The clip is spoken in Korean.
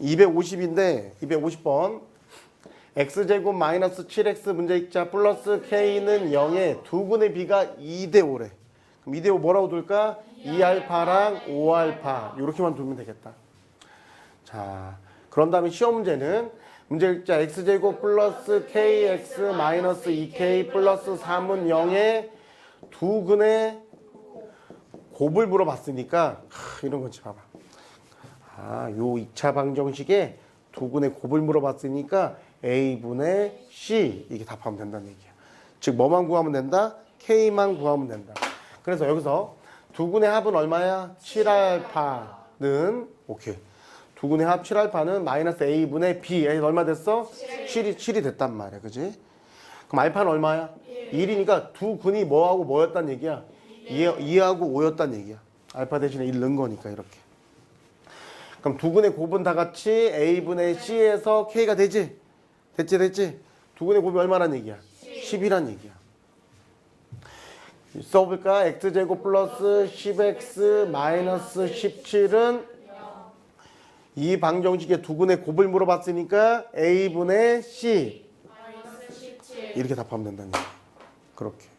250인데 250번 x제곱 마이너스 7x 문제 읽자 플러스 k는 0에 두근의 비가 2대 5래. 그럼 2대 5 뭐라고 둘까? 2알파랑 5알파 이렇게만 두면 되겠다. 자, 그런 다음에 시험 문제는 문제 읽자 x제곱 플러스 kx 마이너스 2k 플러스 3은 0에 두 근의 곱을 물어봤으니까 하, 이런 거지 봐봐. 아, 요 2차 방정식에 두 근의 곱을 물어봤으니까 a분의 c 이게 답하면 된다는 얘기야. 즉 뭐만 구하면 된다? k만 구하면 된다. 그래서 여기서 두 근의 합은 얼마야? 7알파는 오케이. 두 근의 합 7알파는 마이너스 a분의 b a 얼마 됐어? 7이 7이 됐단 말이야. 그지? 그럼 알파는 얼마야? 1 이니까 두 근이 뭐하고 뭐였단 얘기야? 2, 2하고 5였단 얘기야. 알파 대신에 1 넣은 거니까 이렇게. 그럼 두 근의 곱은 다 같이 a분의 c에서 k가 되지? 됐지 됐지? 두 근의 곱이 얼마란 얘기야? 10이란 얘기야. 써볼까? x제곱 플러스 10x 마이너스 17은 이 방정식의 두 근의 곱을 물어봤으니까 a분의 c 이렇게 답하면 된다는 얘기야. 그렇게.